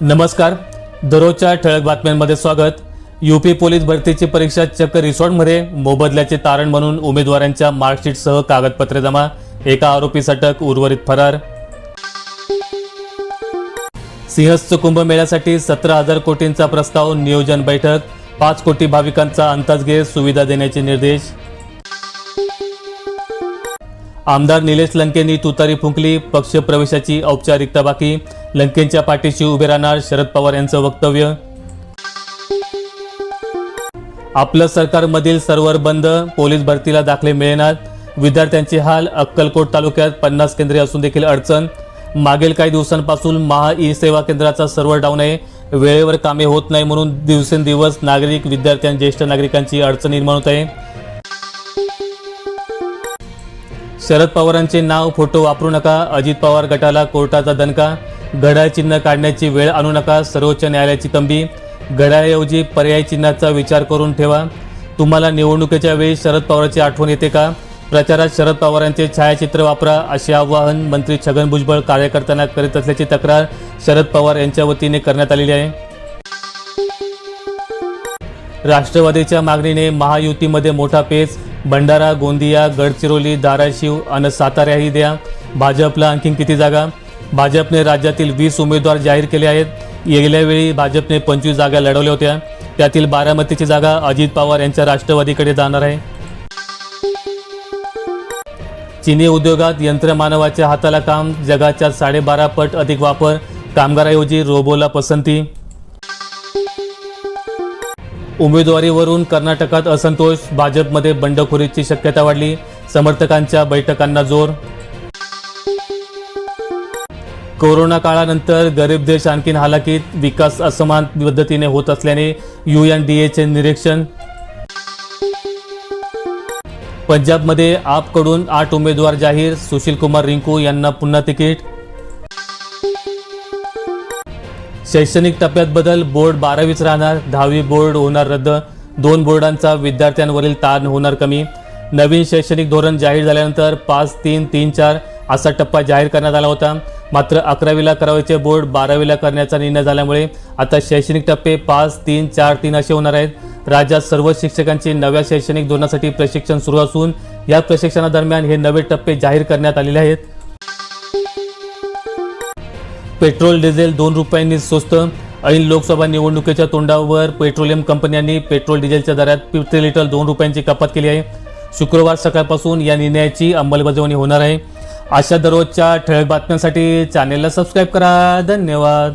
नमस्कार. दररोजच्या ठळक बातम्यांमध्ये स्वागत. यूपी पोलीस भरतीची परीक्षा चक्क रिसॉर्टमध्ये मोबदल्याचे तारण म्हणून उमेदवारांच्या मार्कशीटसह कागदपत्रे जमा. एका आरोपीस अटक उर्वरित फरार. सिंहस्थ कुंभमेळ्यासाठी सतरा हजार कोटींचा प्रस्ताव नियोजन बैठक. पाच कोटी भाविकांचा अंदाज घेत सुविधा देण्याचे निर्देश. आमदार निलेश लंकेंनी तुतारी फुंकली पक्ष प्रवेशाची औपचारिकता बाकी. लंकेंच्या पाठीशी उभे राहणार शरद पवार यांचं वक्तव्य. आपलं सरकारमधील सर्व्हर बंद पोलीस भरतीला दाखले मिळणार. विद्यार्थ्यांचे हाल अक्कलकोट तालुक्यात पन्नास केंद्रे असून देखील अडचण. मागील काही दिवसांपासून महा ई सेवा केंद्राचा सर्व्हर डाऊन आहे. वेळेवर कामे होत नाही म्हणून दिवसेंदिवस नागरिक विद्यार्थ्यां ज्येष्ठ नागरिकांची अडचण निर्माण होत आहे. शरद पवारांचे नाव फोटो वापरू नका. अजित पवार गटाला कोर्टाचा दणका. घड्याळ चिन्ह काढण्याची वेळ आणू नका. सर्वोच्च न्यायालयाची तंबी. घड्याळऐवजी पर्याय चिन्हाचा विचार करून ठेवा. तुम्हाला निवडणुकीच्या वेळी शरद पवारांची आठवण येते का? प्रचारात शरद पवारांचे छायाचित्र वापरा. असे आवाहन मंत्री छगन भुजबळ कार्यकर्त्यांना करीत असल्याची तक्रार शरद पवार यांच्या वतीने करण्यात आलेली आहे. राष्ट्रवादीच्या मागणीने महायुतीमध्ये मोठा पेच. भंडारा गोंदिया गडचिरोली धाराशिव आणि साताऱ्याही द्या. भाजपला आणखीन किती जागा? भाजपने राज्यातील वीस उमेदवार जाहीर केले आहेत. गेल्या वेळी भाजपने पंचवीस जागा लढवल्या होत्या. त्यातील बारामतीची जागा अजित पवार यांच्या राष्ट्रवादीकडे जाणार आहे. चिनी उद्योगात यंत्रमानवाच्या हाताला काम जगाच्या साडेबारा पट अधिक वापर कामगाराऐवजी रोबोला पसंती. उमेदवारीवरून कर्नाटकात असंतोष भाजपमध्ये बंडखोरीची शक्यता वाढली. समर्थकांच्या बैठकांना जोर. कोरोना काळानंतर गरीब देश आणखीन हालाकीत विकास असमान पद्धतीने होत असल्याने यू एन डी एचे निरीक्षण. पंजाबमध्ये आपकडून आठ उमेदवार जाहीर. सुशील कुमार रिंकू यांना पुन्हा तिकीट. शैक्षणिक टप्प्यात बदल बोर्ड बारावीच राहणार दहावी बोर्ड होणार रद्द दोन बोर्डांचा विद्यार्थ्यांवरील ताण होणार कमी. नवीन शैक्षणिक धोरण जाहीर झाल्यानंतर पाच तीन तीन चार असा टप्पा जाहीर करण्यात आला होता. मात्र अकरावीला करावयाचे बोर्ड बारावीला करण्याचा निर्णय झाल्यामुळे आता शैक्षणिक टप्पे पाच तीन चार तीन असे होणार आहेत. राज्यात सर्व शिक्षकांचे नव्या शैक्षणिक धोरणासाठी प्रशिक्षण सुरू असून या प्रशिक्षणादरम्यान हे नवे टप्पे जाहीर करण्यात आलेले आहेत. पेट्रोल डिझेल दोन रुपयांनी स्वस्त. ऐन लोकसभा निवडणुकीच्या तोंडावर पेट्रोलियम कंपन्यांनी पेट्रोल डिझेलच्या दरात प्रति लिटर दोन रुपयांची कपात केली आहे. शुक्रवार सकाळपासून या निर्णयाची अंमलबजावणी होणार आहे. अशा दररोजच्या ठळक बातम्यांसाठी चॅनेलला सबस्क्राईब करा. धन्यवाद.